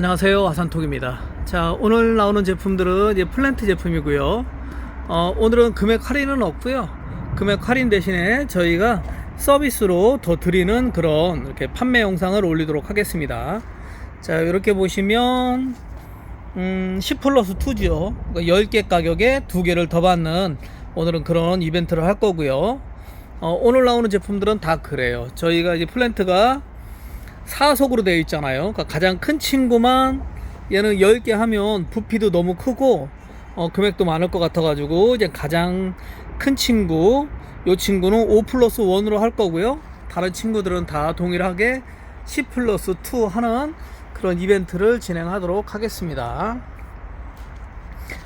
안녕하세요. 아산톡입니다. 자 오늘 나오는 제품들은 이제 플랜트 제품이고요. 어, 오늘은 금액 할인은 없고요. 금액 할인 대신에 저희가 서비스로 더 드리는 그런 이렇게 판매 영상을 올리도록 하겠습니다. 자 이렇게 보시면 음, 10 플러스 2죠 10개 가격에 2개를 더 받는 오늘은 그런 이벤트를 할 거고요. 어, 오늘 나오는 제품들은 다 그래요. 저희가 이제 플랜트가 사속으로 되어 있잖아요. 그러니까 가장 큰 친구만 얘는 10개 하면 부피도 너무 크고 어, 금액도 많을 것 같아가지고 이제 가장 큰 친구 요 친구는 5 플러스 1으로 할 거고요. 다른 친구들은 다 동일하게 10 플러스 2 하는 그런 이벤트를 진행하도록 하겠습니다.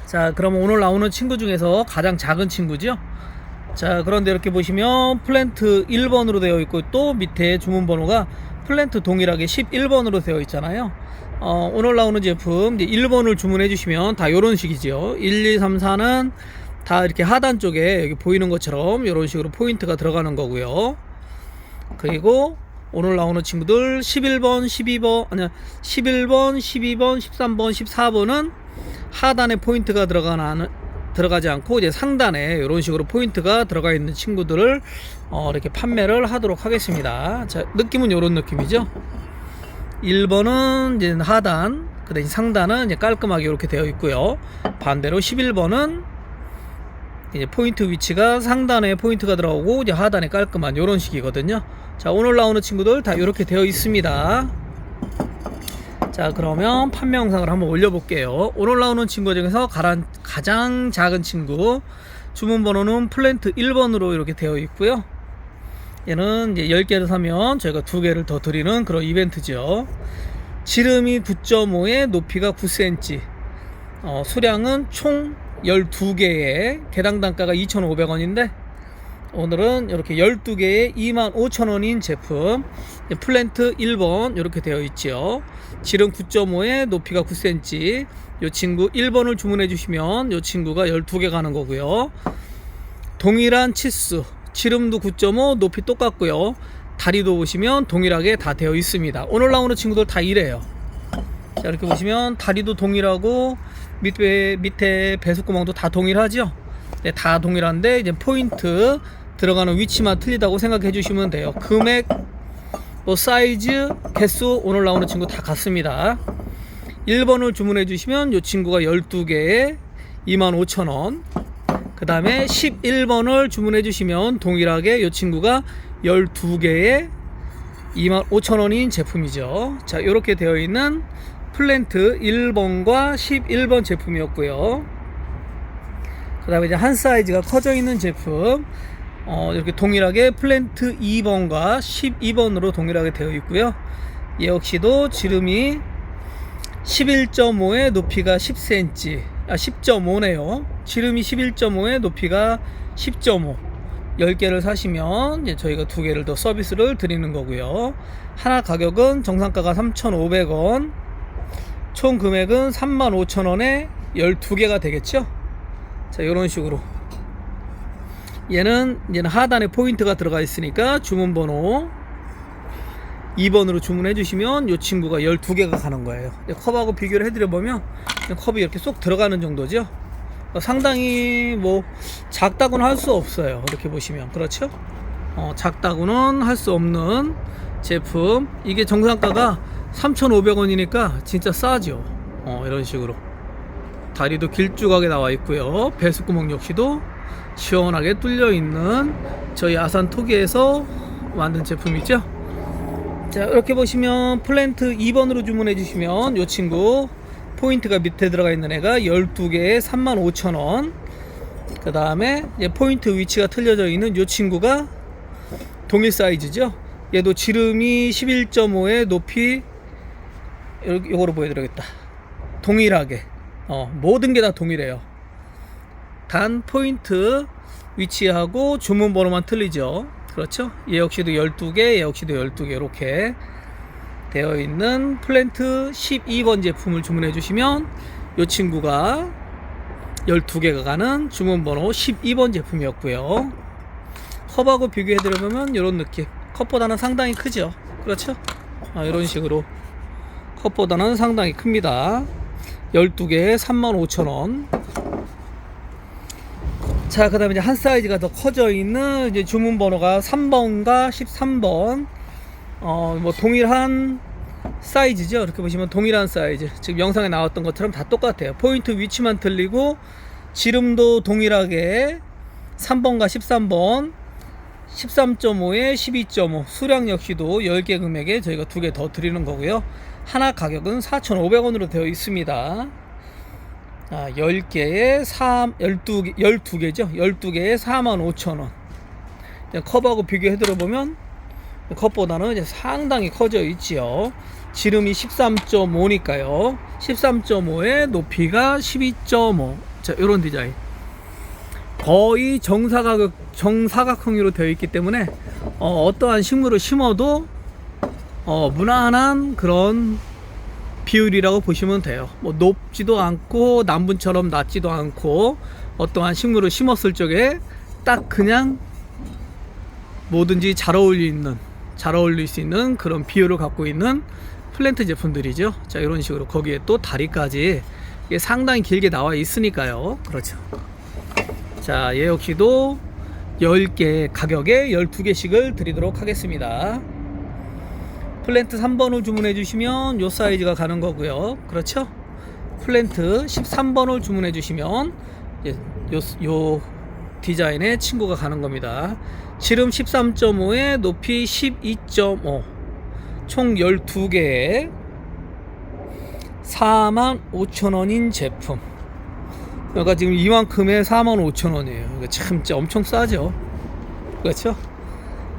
자, 그럼 오늘 나오는 친구 중에서 가장 작은 친구죠. 자, 그런데 이렇게 보시면 플랜트 1번으로 되어 있고 또 밑에 주문 번호가 플랜트 동일하게 11번으로 되어 있잖아요. 어, 오늘 나오는 제품 이제 1번을 주문해 주시면 다 이런 식이죠. 1, 2, 3, 4는 다 이렇게 하단 쪽에 여기 보이는 것처럼 이런 식으로 포인트가 들어가는 거고요. 그리고 오늘 나오는 친구들 11번, 12번, 아니야 11번, 12번, 13번, 14번은 하단에 포인트가 들어가는 들어가지 않고 이제 상단에 이런 식으로 포인트가 들어가 있는 친구들을 어, 이렇게 판매를 하도록 하겠습니다. 자, 느낌은 이런 느낌이죠. 1번은 이제 하단, 그 대신 상단은 이제 깔끔하게 이렇게 되어 있고요. 반대로 11번은 이제 포인트 위치가 상단에 포인트가 들어오고 이제 하단에 깔끔한 이런 식이거든요. 자, 오늘 나오는 친구들 다 이렇게 되어 있습니다. 자 그러면 판매 영상을 한번 올려볼게요. 오늘 나오는 친구 중에서 가장 작은 친구 주문 번호는 플랜트 1번으로 이렇게 되어 있고요. 얘는 이제 10개를 사면 저희가 2개를 더 드리는 그런 이벤트죠. 지름이 9.5에 높이가 9cm 어, 수량은 총 12개에 개당 단가가 2,500원인데 오늘은 이렇게 12개에 25,000원인 제품 플랜트 1번 이렇게 되어 있죠 지름 9.5에 높이가 9cm 이 친구 1번을 주문해 주시면 이 친구가 12개 가는 거고요. 동일한 치수 지름도 9.5 높이 똑같고요. 다리도 보시면 동일하게 다 되어 있습니다. 오늘 나오는 친구들 다 이래요. 자 이렇게 보시면 다리도 동일하고 밑에 밑에 배수구멍도 다 동일하죠? 네, 다 동일한데 이제 포인트 들어가는 위치만 틀리다고 생각해 주시면 돼요. 금액, 뭐 사이즈, 개수 오늘 나오는 친구 다 같습니다. 1번을 주문해 주시면 이 친구가 12개에 25,000원. 그 다음에 11번을 주문해 주시면 동일하게 이 친구가 12개에 25,000원인 제품이죠. 자, 이렇게 되어 있는 플랜트 1번과 11번 제품이었고요. 그 다음에 이제 한 사이즈가 커져 있는 제품 어, 이렇게 동일하게 플랜트 2번과 12번으로 동일하게 되어 있고요. 얘 역시도 지름이 11.5에 높이가 10cm 아 10.5네요. 지름이 11.5에 높이가 10.5 10개를 사시면 이제 저희가 두 개를 더 서비스를 드리는 거고요. 하나 가격은 정상가가 3,500원 총 금액은 35,000원에 12개가 되겠죠? 자 이런 식으로 얘는 얘는 하단에 포인트가 들어가 있으니까 주문번호 2번으로 주문해 주시면 이 친구가 12개가 가는 거예요. 컵하고 비교를 해드려 보면 컵이 이렇게 쏙 들어가는 정도죠. 상당히 뭐 작다고는 할 수 없어요. 이렇게 보시면. 그렇죠? 어, 작다고는 할 수 없는 제품. 이게 정상가가 3,500원이니까 진짜 싸죠. 어, 이런 식으로. 다리도 길쭉하게 나와 있고요. 배수구멍 역시도 시원하게 뚫려 있는 저희 아산 토기에서 만든 제품이죠. 자 이렇게 보시면 플랜트 2번으로 주문해 주시면 이 친구 포인트가 밑에 들어가 있는 애가 12개에 35,000원. 그 다음에 포인트 위치가 틀려져 있는 이 친구가 동일 사이즈죠. 얘도 지름이 11.5에 높이 요거로 보여드리겠다. 동일하게. 어, 모든 게 다 동일해요 단 포인트 위치하고 주문 번호만 틀리죠. 그렇죠? 얘 역시도 12개 얘 역시도 12개 이렇게 되어 있는 플랜트 12번 제품을 주문해 주시면 이 친구가 12개가 가는 주문 번호 12번 제품이었고요. 컵하고 비교해 드려보면 이런 느낌. 컵보다는 상당히 크죠. 그렇죠? 아, 이런 식으로 컵보다는 상당히 큽니다. 12개에 35,000원. 자, 그 다음에 이제 한 사이즈가 더 커져 있는 이제 주문 번호가 3번과 13번. 어, 뭐 동일한 사이즈죠. 이렇게 보시면 동일한 사이즈. 지금 영상에 나왔던 것처럼 다 똑같아요. 포인트 위치만 틀리고 지름도 동일하게 3번과 13번 13.5에 12.5 수량 역시도 10개 금액에 저희가 두 개 더 드리는 거고요. 하나 가격은 4,500원으로 되어 있습니다. 아, 10개에 3, 12개, 12개죠. 12개에 45,000원. 컵하고 비교해 들어보면 컵보다는 이제 상당히 커져 있지요. 지름이 13.5니까요. 13.5에 높이가 12.5. 자, 이런 디자인. 거의 정사각 정사각형으로 되어 있기 때문에 어, 어떠한 식물을 심어도 어, 무난한 그런 비율이라고 보시면 돼요. 뭐 높지도 않고 남분처럼 낮지도 않고 어떠한 식물을 심었을 적에 딱 그냥 뭐든지 잘 어울리는 잘 어울릴 수 있는 그런 비율을 갖고 있는 플랜트 제품들이죠. 자 이런 식으로 거기에 또 다리까지 이게 상당히 길게 나와 있으니까요. 그렇죠. 자, 얘 역시도 10개 가격에 12개씩을 드리도록 하겠습니다. 플랜트 3번을 주문해 주시면 요 사이즈가 가는 거고요. 그렇죠? 플랜트 13번을 주문해 주시면 요, 요 디자인의 친구가 가는 겁니다. 지름 13.5에 높이 12.5. 총 12개에 45,000원인 제품. 그러니까 지금 이만큼에 45,000원이에요. 그러니까 참 진짜 엄청 싸죠. 그렇죠?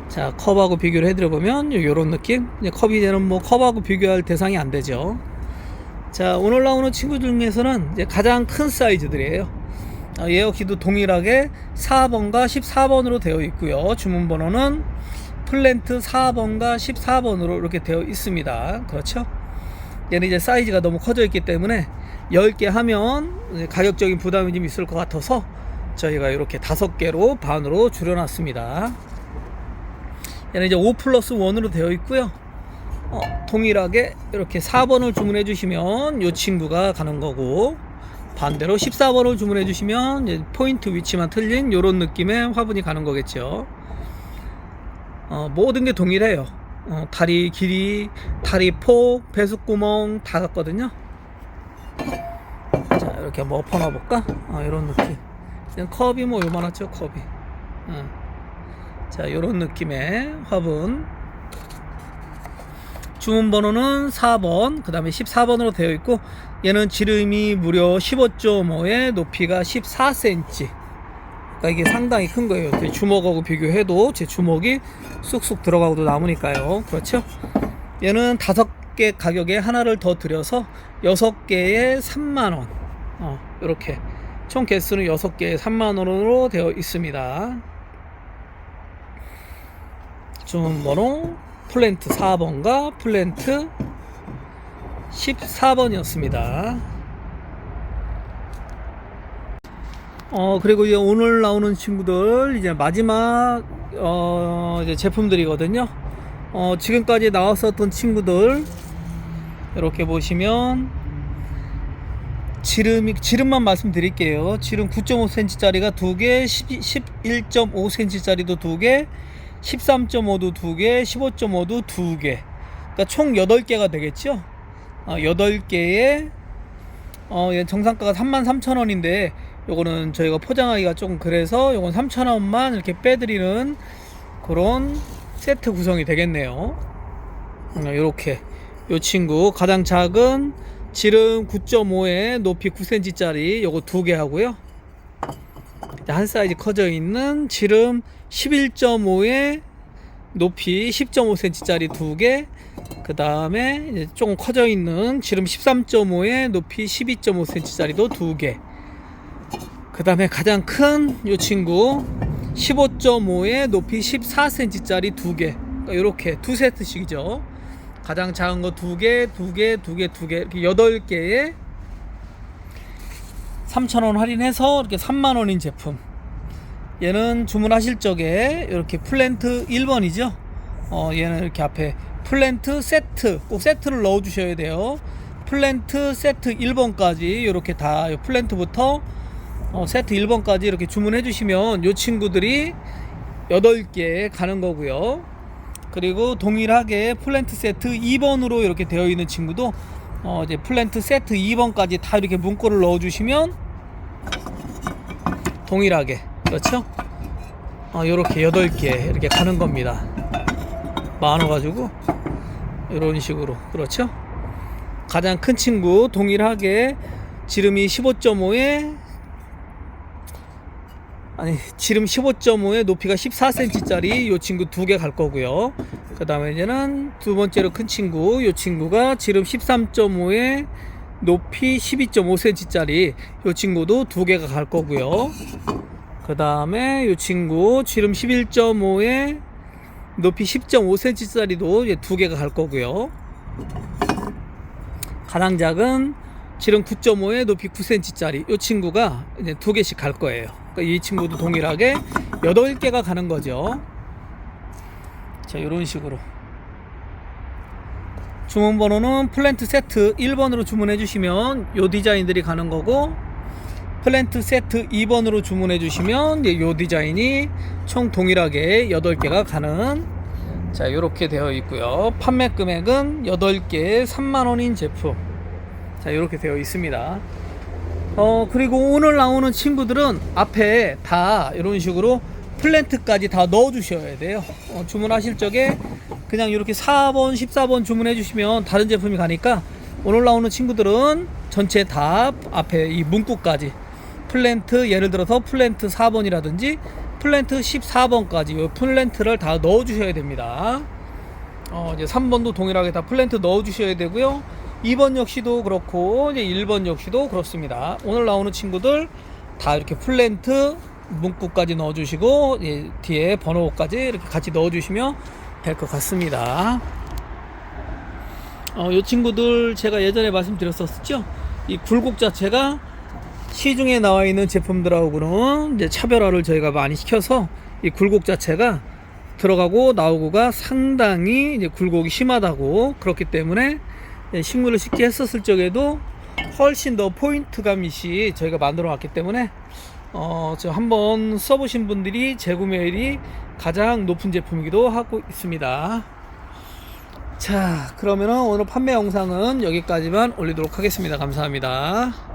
자, 컵하고 비교를 해드려보면 이런 느낌. 컵이 되는 뭐 컵하고 비교할 대상이 안 되죠. 자, 오늘 나오는 친구 중에서는 이제 가장 큰 사이즈들이에요. 아, 얘 역시도 동일하게 4번과 14번으로 되어 있고요. 주문 번호는 플랜트 4번과 14번으로 이렇게 되어 있습니다. 그렇죠? 얘는 이제 사이즈가 너무 커져 있기 때문에 10개 하면 가격적인 부담이 좀 있을 것 같아서 저희가 이렇게 5개로 반으로 줄여놨습니다. 얘는 이제 5 플러스 1으로 되어 있고요. 어, 동일하게 이렇게 4번을 주문해 주시면 이 친구가 가는 거고 반대로 14번을 주문해 주시면 포인트 위치만 틀린 이런 느낌의 화분이 가는 거겠죠. 어, 모든 게 동일해요. 어, 다리 길이, 다리 폭, 배수구멍 다 같거든요. 자, 이렇게 한번 엎어놔 볼까? 어, 이런 느낌. 그냥 컵이 뭐 요만하죠, 컵이. 어. 자, 이런 느낌의 화분. 주문 번호는 4번, 그 다음에 14번으로 되어 있고, 얘는 지름이 무려 15.5에 높이가 14cm. 그러니까 이게 상당히 큰 거예요. 제 주먹하고 비교해도 제 주먹이 쑥쑥 들어가고도 남으니까요. 그렇죠? 얘는 다섯 개 가격에 하나를 더 드려서 여섯 개에 3만 원. 어, 이렇게 총 개수는 여섯 개에 3만 원으로 되어 있습니다. 주문번호 플랜트 4번과 플랜트 14번이었습니다. 어 그리고 이제 오늘 나오는 친구들 이제 마지막 어 이제 제품들이거든요. 어 지금까지 나왔었던 친구들 이렇게 보시면 지름이 지름만 말씀드릴게요. 지름 9.5cm 짜리가 두 개, 11.5cm 짜리도 두 개, 13.5도 두 개, 15.5도 두 개. 그러니까 총 8개가 되겠죠? 어, 8개에 어, 얘 정상가가 33,000원인데 요거는 저희가 포장하기가 조금 그래서 요건 3,000원만 이렇게 빼드리는 그런 세트 구성이 되겠네요. 이렇게 요 친구 가장 작은 지름 9.5에 높이 9cm짜리 요거 두 개 하고요. 한 사이즈 커져 있는 지름 11.5에 높이 10.5cm짜리 두 개. 그 다음에 조금 커져 있는 지름 13.5에 높이 12.5cm짜리도 두 개. 그 다음에 가장 큰요 친구 15.5에 높이 14cm짜리 두 개. 그러니까 이렇게 두 세트씩이죠. 가장 작은 거 두 개, 두 개, 두 개, 두 개, 이렇게 여덟 개에 3,000원 할인해서 이렇게 3만 원인 제품. 얘는 주문하실 적에 이렇게 플랜트 1번이죠. 어, 얘는 이렇게 앞에 플랜트 세트 꼭 세트를 넣어 주셔야 돼요 플랜트 세트 1번까지 이렇게 다요 플랜트부터 어, 세트 1번까지 이렇게 주문해 주시면 요 친구들이 8개 가는 거고요 그리고 동일하게 플랜트 세트 2번으로 이렇게 되어 있는 친구도 어, 이제 플랜트 세트 2번까지 다 이렇게 문구를 넣어 주시면 동일하게 그렇죠? 어, 요렇게 8개 이렇게 가는 겁니다. 많아가지고 이런 식으로. 그렇죠? 가장 큰 친구 동일하게 지름이 15.5에 아니 지름 15.5에 높이가 14cm짜리 요 친구 두 개 갈 거고요. 그 다음에 이제는 두 번째로 큰 친구 요 친구가 지름 13.5에 높이 12.5cm짜리 요 친구도 두 개가 갈 거고요 그 다음에 요 친구 지름 11.5에 높이 10.5cm짜리도 이제 두 개가 갈 거고요 가장 작은 지름 9.5에 높이 9cm짜리 이 친구가 이제 두 개씩 갈 거예요. 그러니까 이 친구도 동일하게 8개가 가는 거죠. 자, 이런 식으로. 주문 번호는 플랜트 세트 1번으로 주문해 주시면 요 디자인들이 가는 거고 플랜트 세트 2번으로 주문해 주시면 요 디자인이 총 동일하게 8개가 가는 자, 이렇게 되어 있고요. 판매 금액은 8개 3만 원인 제품. 자, 이렇게 되어 있습니다. 어, 그리고 오늘 나오는 친구들은 앞에 다 이런 식으로 플랜트까지 다 넣어 주셔야 돼요. 어, 주문하실 적에 그냥 이렇게 4번, 14번 주문해 주시면 다른 제품이 가니까 오늘 나오는 친구들은 전체 다 앞에 이 문구까지 플랜트 예를 들어서 플랜트 4번이라든지 플랜트 14번까지 이 플랜트를 다 넣어 주셔야 됩니다. 어, 이제 3번도 동일하게 다 플랜트 넣어 주셔야 되고요. 2번 역시도 그렇고 이제 1번 역시도 그렇습니다. 오늘 나오는 친구들 다 이렇게 플랜트 문구까지 넣어 주시고 예, 뒤에 번호까지 이렇게 같이 넣어 주시면 될 것 같습니다. 어, 이 친구들 제가 예전에 말씀드렸었죠. 이 굴곡 자체가 시중에 나와 있는 제품들하고는 이제 차별화를 저희가 많이 시켜서 이 굴곡 자체가 들어가고 나오고가 상당히 이제 굴곡이 심하다고 그렇기 때문에 예, 식물을 심게 했었을 적에도 훨씬 더 포인트감 이시 저희가 만들어 놨기 때문에 어, 저 한번 써보신 분들이 재구매율이 가장 높은 제품이기도 하고 있습니다. 자, 그러면은 오늘 판매 영상은 여기까지만 올리도록 하겠습니다. 감사합니다.